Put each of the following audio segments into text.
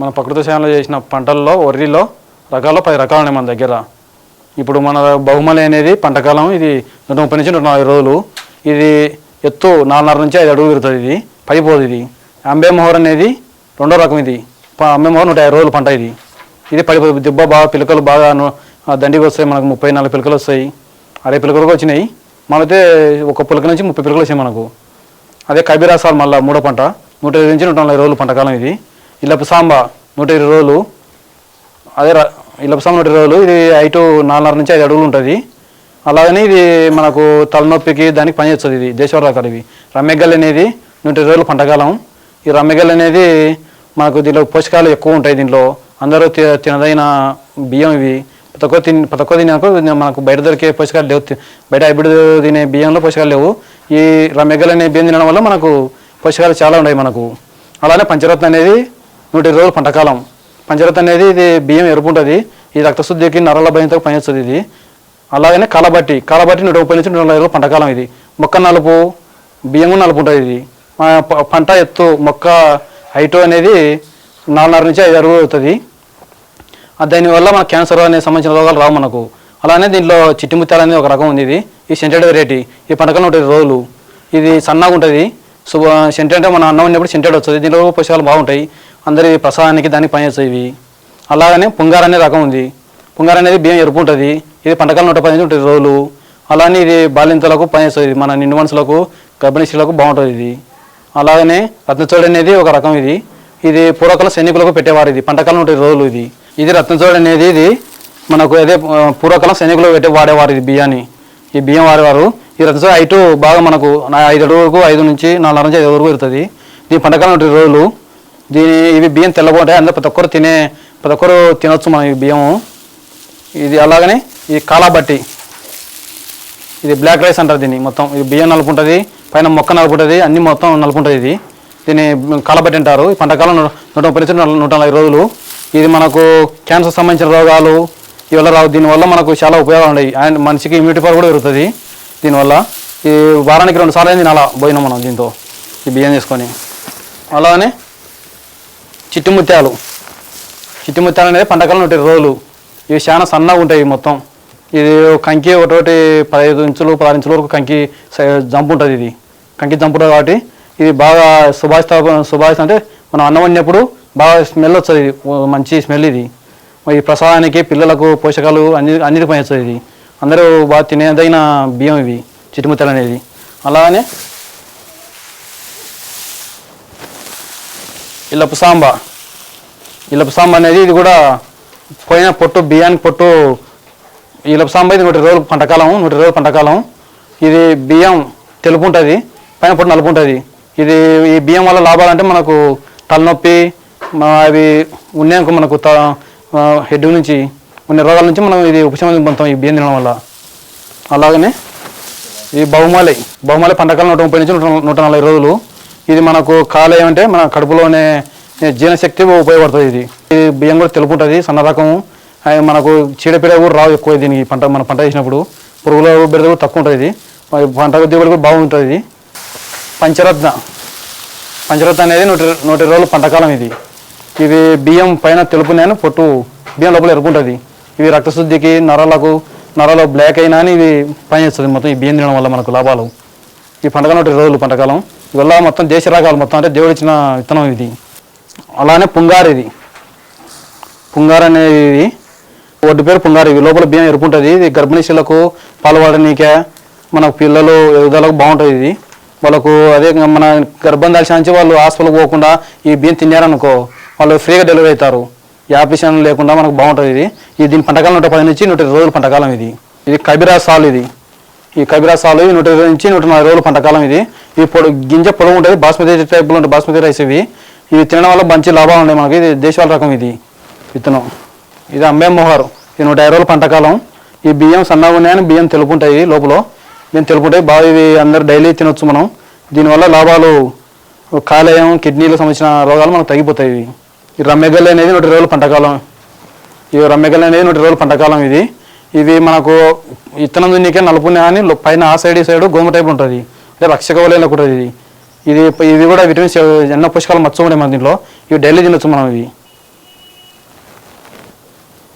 మన ప్రకృతి సేవలో చేసిన పంటల్లో వరిలో రకాలు పది రకాలు ఉన్నాయి మన దగ్గర. ఇప్పుడు మన బహుమలి అనేది పంటకాలం ఇది నూట ముప్పై నుంచి నూట నలభై రోజులు. ఇది ఎత్తు నాలుగున్నర నుంచి ఐదు అడుగులు పెరుగుతుంది ఇది. పడిపోదు ఇది. అంబే మొహర్ అనేది రెండో రకం ఇది. అంబే మొహర్ నూట యాభై రోజులు పంట ఇది. ఇది పడిపోదు. దిబ్బ బాగా పిలకలు బాగా దండికి వస్తాయి. మనకు ముప్పై నలభై పిలకలు వస్తాయి. అరవై పిలకలు వచ్చినాయి. మనైతే ఒక పిలక నుంచి ముప్పై పిలకలు వచ్చాయి మనకు. అదే కబీరాసాలు మళ్ళీ మూడో పంట. నూట ఇరవై నుంచి నూట నలభై రోజులు పంటకాలం ఇది. ఇలపసాంబ నూట ఇరవై రోజులు. అదే ఇలపసాంబ నూట ఇరవై రోజులు ఇది ఐటు నాలుగున్నర నుంచి ఐదు అడుగులు ఉంటుంది. అలాగని ఇది మనకు తలనొప్పికి దానికి పనిచేస్తుంది ఇది దేశవర రకాలు ఇవి రమ్మెగల్ అనేది నూట ఇరవై రోజులు పంటకాలం. ఈ రమ్మెగల్ అనేది మనకు దీనిలో పోషకాలు ఎక్కువ ఉంటాయి దీంట్లో అందరూ తి- తినదైన బియ్యం ఇవి. ప్రతి తిని ప్రతి తినకు మనకు బయట దొరికే పోషకాలు లేవు. బయట హైబ్రిడ్ తినే బియ్యంలో పోషకాలు లేవు. ఈ రమ్మెగల్ అనే బియ్యం తినడం వల్ల మనకు పోషకాలు చాలా ఉన్నాయి మనకు. అలానే పంచరత్న అనేది నూట ఇరవై రోజులు పంటకాలం. పంచరత్ అనేది ఇది బియ్యం ఎరుపు ఉంటుంది. ఈ రక్తశుద్ధికి నరాల భయంతో పనిచేస్తుంది ఇది. అలాగనే కలబట్టి. కలబట్టి నూట ముప్పై నుంచి నూట నలభై రోజులు పంటకాలం ఇది. మొక్క నలుపు బియ్యం నలుపు ఉంటుంది ఇది. పంట ఎత్తు మొక్క హైటు అనేది నాలుగున్నర నుంచి ఐదు అడుగులు అవుతుంది. దానివల్ల మన క్యాన్సర్ అనే సంబంధించిన రోగాలు రావు మనకు. అలానే దీంట్లో చిట్టి ముత్యాలు అనేది ఒక రకం ఉంది ఇది. ఈ సెంటెడ్ వెరైటీ. ఈ పంటకాలం ఉంటుంది రోజులు. ఇది సన్నగా ఉంటుంది. సో సెంటెడ్ అంటే మన అన్నం ఉన్నప్పుడు సెంటెడ్ వస్తుంది. దీనిలో పోషకాలు బాగుంటాయి. అందరి ప్రసాదానికి దానికి పనిచేస్తాయి ఇవి. అలాగనే పుంగార్ అనే రకం ఉంది. పుంగార్ అనేది బియ్యం ఎరుపు ఉంటుంది. ఇది పంటకాలం నూట పది ఉంటుంది రోజులు. అలానే ఇది బాలింతలకు పనిచేస్తుంది మన నిండు మనుషులకు గర్భిణీ స్త్రీలకు బాగుంటుంది ఇది. అలాగనే రత్నచోడు అనేది ఒక రకం ఇది. ఇది పూర్వకాల సైనికులకు పెట్టేవారు ఇది. పంటకాలం ఉంటుంది రోజులు ఇది. ఇది రత్నచోడు అనేది ఇది మనకు అదే పూర్వకాలం సైనికులు పెట్టే వాడేవారు ఇది బియ్యాన్ని. ఈ బియ్యం వాడేవారు. ఈ రత్నచోడు హైటు బాగా మనకు ఐదు అడుగు వరకు ఐదు నుంచి నాలుగు నుంచి ఐదు వరకు ఇరుతుంది దీని పంటకాలం ఉంటుంది రోజులు. దీని ఇవి బియ్యం తెల్లగా ఉంటాయి అందులో ప్రతి ఒక్కరు తినే ప్రతి ఒక్కరు తినొచ్చు మనం ఈ బియ్యము ఇది అలాగనే ఈ కాలాబట్టి. ఇది బ్లాక్ రైస్ అంటారు దీన్ని మొత్తం. ఇది బియ్యం నలుపు ఉంటుంది పైన మొక్క నలుపు ఉంటుంది అన్ని మొత్తం నలుపు ఉంటుంది ఇది. దీన్ని కాలబట్టి అంటారు. ఈ పంటకాలం నూట ముప్పై నుంచి నూట నలభై రోజులు. ఇది మనకు క్యాన్సర్ సంబంధించిన రోగాలు ఇవల్ల రావు దీనివల్ల మనకు చాలా ఉపయోగాలు ఉన్నాయి. అండ్ మనిషికి ఇమ్యూనిటీ పవర్ కూడా పెరుగుతుంది దీనివల్ల ఈ వారానికి రెండు సార్లు అయింది అలా పోయినాం మనం దీంతో ఈ బియ్యం చేసుకొని అలానే చిట్టుముత్యాలు. ముత్యాలు అనేది పంటకాలం ఒకటి రోజులు. ఇవి చాలా సన్నగా ఉంటాయి మొత్తం. ఇది కంకి ఒకటి పదహైదు ఇంచులు పదహారు ఇంచుల వరకు కంకి సై- జంప్ ఉంటుంది ఇది. కంకి జంప్ ఉంటుంది కాబట్టి ఇది బాగా సుభాష్ సుభాష్ అంటే మనం అన్నం వండినప్పుడు బాగా స్మెల్ వస్తుంది ఇది. మంచి స్మెల్ ఇది. ఈ ప్రసాదానికి పిల్లలకు పోషకాలు అన్ని అన్నిటిపై పని వస్తుంది ఇది. అందరూ బాగా తినేదైన బియ్యం ఇవి చిట్టుముత్తలు అనేది. అలానే ఇల్లపు సాంబా. ఇల్లపు సాంబ అనేది ఇది కూడా పోయిన పొట్టు బియ్యానికి పొట్టు ఇల్లపు సాంబ ఇది నూట ఇరవై రోజులు పంటకాలం నూట ఇరవై రోజులు పంటకాలం ఇది బియ్యం తెలుపు ఉంటుంది పైన పొట్టు నలుపు ఉంటుంది. ఇది ఈ బియ్యం వల్ల లాభాలంటే మనకు తలనొప్పి అవి ఉన్నాక మనకు త హెడ్ నుంచి ఉన్న రోగాల నుంచి మనం ఇది ఉపశమనం పొందుతాం ఈ బియ్యం తినడం వల్ల. అలాగనే ఈ బహుమాలి బహుమాలి పంటకాలం నూట ముప్పై నుంచి నూట నూట నలభై రోజులు. ఇది మనకు కాలేయం అంటే మన కడుపులోనే జీర్ణశక్తి ఉపయోగపడుతుంది ఇది. ఇది బియ్యం కూడా తెలుపు ఉంటుంది సన్న రకం మనకు చీడపీడ కూడా రావు ఎక్కువ దీనికి పంట మన పంట వేసినప్పుడు. పురుగుల బెడద కూడా తక్కువ ఉంటుంది ఇది పంట దిగుబడి కూడా బాగుంటుంది ఇది. పంచరత్న. పంచరత్న అనేది నూట నూట రోజులు పంటకాలం ఇది. ఇవి బియ్యం పైన తెలుపు నేను పొట్టు బియ్యం లోపల ఎరుపు ఉంటుంది ఇవి రక్తశుద్ధికి నరాలకు నరాలు బ్లాక్ అయినా అని ఇవి పనిచేస్తుంది మొత్తం ఈ బియ్యం తినడం వల్ల మనకు లాభాలు. ఈ పంటకాలం నూట రోజులు పంటకాలం ఇవల్ల మొత్తం దేశ మొత్తం అంటే దేవుడు ఇచ్చిన విత్తనం ఇది. అలానే పుంగారు ఇది. పుంగారు అనేది ఒడ్డు పేరు పుంగారు ఇవి లోపల బియ్యం ఎరుపు ఉంటుంది ఇది గర్భిణీశీలకు స్త్రీలకు మన పిల్లలు ఎదుగుదలకు బాగుంటుంది ఇది. వాళ్ళకు అదే మన గర్భం దాల్చిన నుంచి వాళ్ళు హాస్పిటల్కి పోకుండా ఈ బియ్యం తిన్నారనుకో వాళ్ళు ఫ్రీగా డెలివరీ అవుతారు ఈ లేకుండా మనకు బాగుంటుంది ఇది. ఇది దీని పంటకాలం నూట పది నుంచి నూట రోజుల పంటకాలం ఇది. ఇది కబీరా సాల్ ఇది. ఈ కబిరా సాలు నూట ఇరవై నుంచి నూట నలభై రోజుల పంటకాలం ఇది. ఈ పొడు గింజ పొడవు ఉంటుంది. బాస్మతి టైప్లో ఉంటుంది బాస్మతి రైస్ ఇవి. ఇవి తినడం వల్ల మంచి లాభాలు ఉన్నాయి మనకి. ఇది దేశవాళ రకం ఇది విత్తనం. ఇది అమ్మే మొహారు. ఇది నూట యాభై రోజుల పంటకాలం ఈ బియ్యం సన్నగా ఉన్నాయని బియ్యం తెలుపుంటాయి లోపల. బియ్యం తెలుపుంటాయి. బాగా ఇవి అందరు డైలీ తినొచ్చు మనం. దీనివల్ల లాభాలు కాలేయం కిడ్నీలకు సంబంధించిన రోగాలు మనకు తగ్గిపోతాయి ఇవి. ఈ రమ్మెగల్ అనేది నూట ఇరవై రోజుల పంటకాలం ఈ రమ్మెగల్ అనేది నూట ఇరవై రోజుల పంటకాలం ఇది. ఇవి మనకు ఇత్తనం దున్నికే నలుపునే కానీ పైన ఆ సైడ్ ఈ సైడ్ గోమ టైప్ ఉంటుంది. అంటే రక్షక వలయంలో కూడా ఇది. ఇది ఇవి కూడా విటమిన్స్ ఎన్నో పోషకాలు మచ్చ ఉన్నాయి మన దీంట్లో. ఇవి డైలీ తినొచ్చు మనం ఇవి.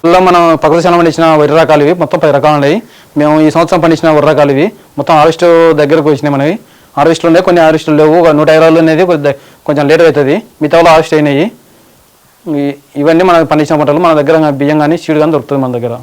ఇలా మనం పక్కన చాలా పండించిన వరి రకాలు ఇవి. మొత్తం పది రకాలు ఉన్నాయి. మేము ఈ సంవత్సరం పండించిన వరి రకాలు ఇవి. మొత్తం హార్వెస్ట్ దగ్గరకు వచ్చినాయి మనవి. హార్వెస్ట్లు ఉన్నాయి కొన్ని హార్వెస్ట్లు లేవు. ఒక నూట ఇరవై రోజులు అనేది కొంచెం లేట్ అవుతుంది. మిగతా హార్వెస్ట్ అయినాయి. ఇవన్నీ మనం పండించిన పంటలు మన దగ్గర బియ్యం కానీ సీడ్ కానీ దొరుకుతుంది మన దగ్గర.